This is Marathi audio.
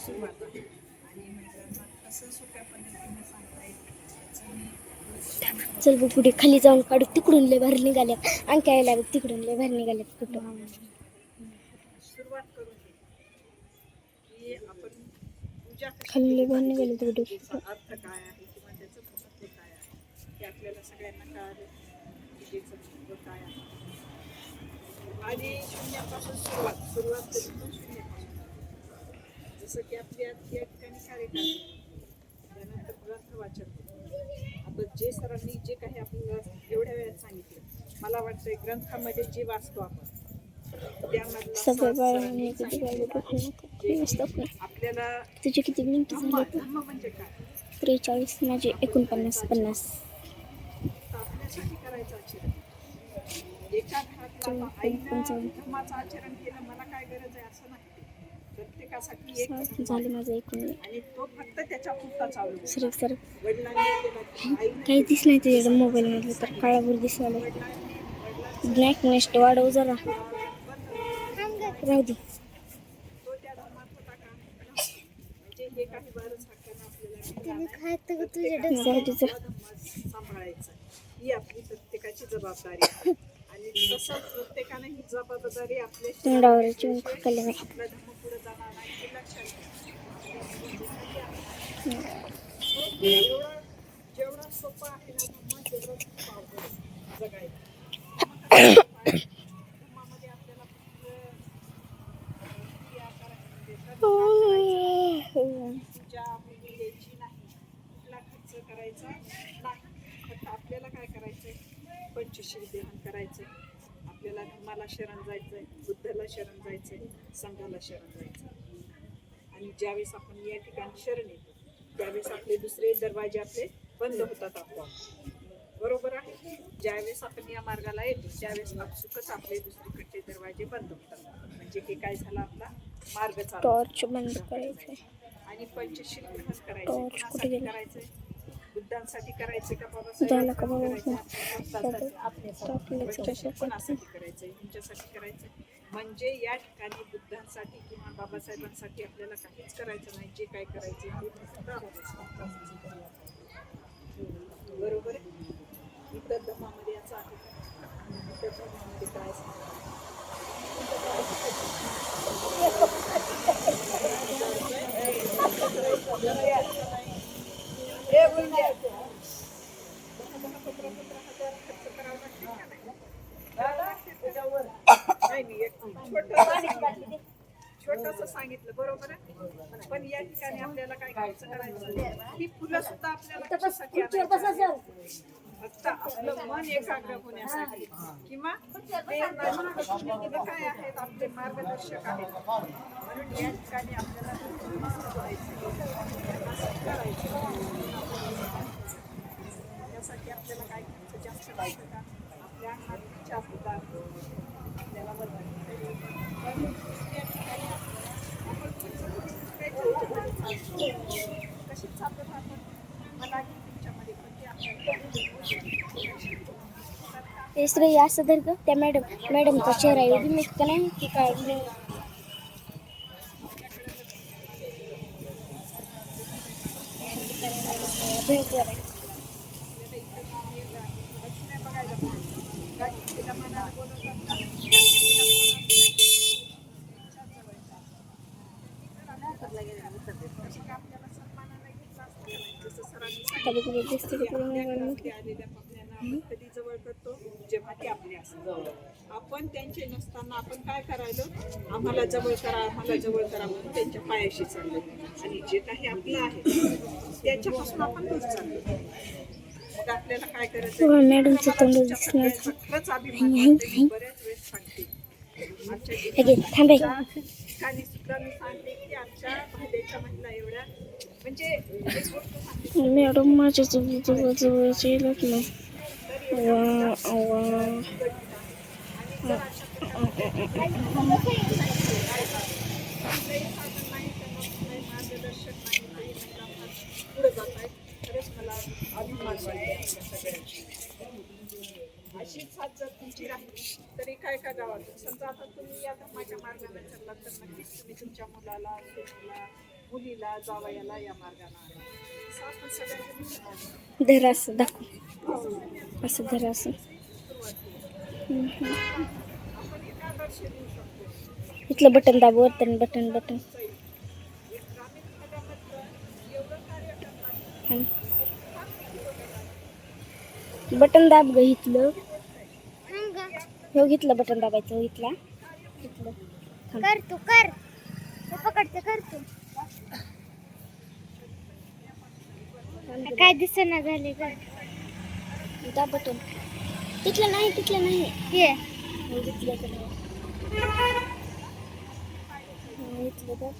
सुरुवात आहे आणि असं सोप्या पद्धतीने सांगता येईल चल बघ पुढे खाली जाऊन काढू. तिकडून लय भारी निघाल्यात अंका यायला बघ तिकडून लय भारी निघाल्यात कुठं सुरुवात की आपण पूजा खाली लय केली भारी निघाले तिकडे अर्थ काय आहे किंवा त्याचं महत्त्व काय आहे आपल्याला सगळ्यांना कळालं पूजेचं महत्त्व काय आहे आणि शून्यापासून सुरुवात. सुरुवात जसं की आपली आज या ठिकाणी कार्यक्रम त्यानंतर ग्रंथ वाचन आता जे सरांनी जे काही आपल्याला एवढ्या वेळात सांगितलं मला वाटतंय ग्रंथामध्ये जे वाचतो आपण तुझे किती मिनिट झाले म्हणजे काय? त्रेचाळीस माझे एकोणपन्नास पन्नास. आपल्यासाठी प्रत्येकासाठी एक धम्म झाले आहे. माझं एकूण आणि तो फक्त त्याच्या पुरता चालू. आहे. सर सर वडिलांनी केला आईनं काही दिस नाही तुझ्या मोबाईल मधलं तर काळाभर वडिलांचं ब्लॅक नेस्ट वाढव जरा. राहू दे. म्हणजे. सांभाळायचं. ही आपली प्रत्येकाची जबाबदारी आहे. आणि तसं प्रत्येकाने ही जबाबदारी आपल्या तोंडावर नाही करायचं जाणार नाही लक्षात जेवढं आहे ना तेवढं आपल्याला नाही खर्च आपल्याला काय करायचंय पंचशील देहन करायचंय आपल्याला धर्माला शरण जायचंय बुद्धाला शरण जायचंय संघाला शरण जायचंय. आणि ज्यावेळेस आपण या ठिकाणी शरण येतो त्यावेळेस आपले दुसरे दरवाजे आपले बंद होतात आपोआप. बरोबर आहे? ज्यावेळेस आपण या मार्गाला येतो त्यावेळेस आपसुकच आपले दुसरीकडचे दरवाजे बंद होतात. म्हणजे हे काय झालं आपला? मार्ग चालू टॉर्च बंद आणि पंचशील ग्रहण करायचं? करायचंय. बुद्धांसाठी करायचे का बाबा? तसं कोणासाठी करायचंय? तुमच्यासाठी करायचंय? म्हणजे या ठिकाणी बुद्धांसाठी किंवा बाबासाहेबांसाठी आपल्याला काहीच करायचं नाही. जे काय करायचे ते बरोबर इतर धर्मामध्ये याचं आहे? इतर धर्मामध्ये काय छोटस सांगितलं बरोबर आहे? पण या ठिकाणी आपल्याला काय खर्च करायचं ही फुलं सुद्धा आपल्याला कशासाठी आणायची? फक्त आपलं मन एकाग्र होण्यासाठी. किंवा ते काय आहेत? आपले मार्गदर्शक आहेत. म्हणून या ठिकाणी आपल्याला करायचं करायचं त्यासाठी आपल्याला काय जास्त का आपल्या आपल्याला कशी आपण ते स्त्री असं धर ग त्या मॅडम मॅडमचा चेहरा एवढी मिळत नाही की काय भयंकर आहे. कधी कधी जवळ करतो? जेव्हा ते आपले असतात. आपण त्यांचे नसताना आपण काय करायलो? आम्हाला जवळ करा आम्हाला जवळ करा म्हणून त्यांच्या पायाशी चाललो. आणि जे काही आपलं आहे त्याच्यापासून आपण दूर चाललो. मग आपल्याला काय करायचं? बऱ्याच वेळेस सांगते. थांबे. म्हणजे मॅडम माझ्या जवळ जवळ जवळच येईल ना वा मार्गदर्शक नाही मला अभिमान साथ जर तुमची राहिली तरी समजा आता तुम्ही या धर्माच्या चाललात तर नक्कीच तुम्ही तुमच्या मुलाला सुनेला मुलीला जावयाला या मार्गाने आणा असं आपण सगळ्यांनी विचारायचं. धर असं दाखव. असं धर असं. हम्म, हम्म. आपण एक आदर्श देऊ शकतो. इथलं बटन दाब बटन बटन थांब. बटन दाब ग इथलं. हो घेतलं बटन दाबायचं हो इथला इथलं. थांब. कर तू कर. पकडते कर तू. काय दिसेना झाले कर दाब बटन. तिथलं नाही तिथलं नाही. हे हो, इथलं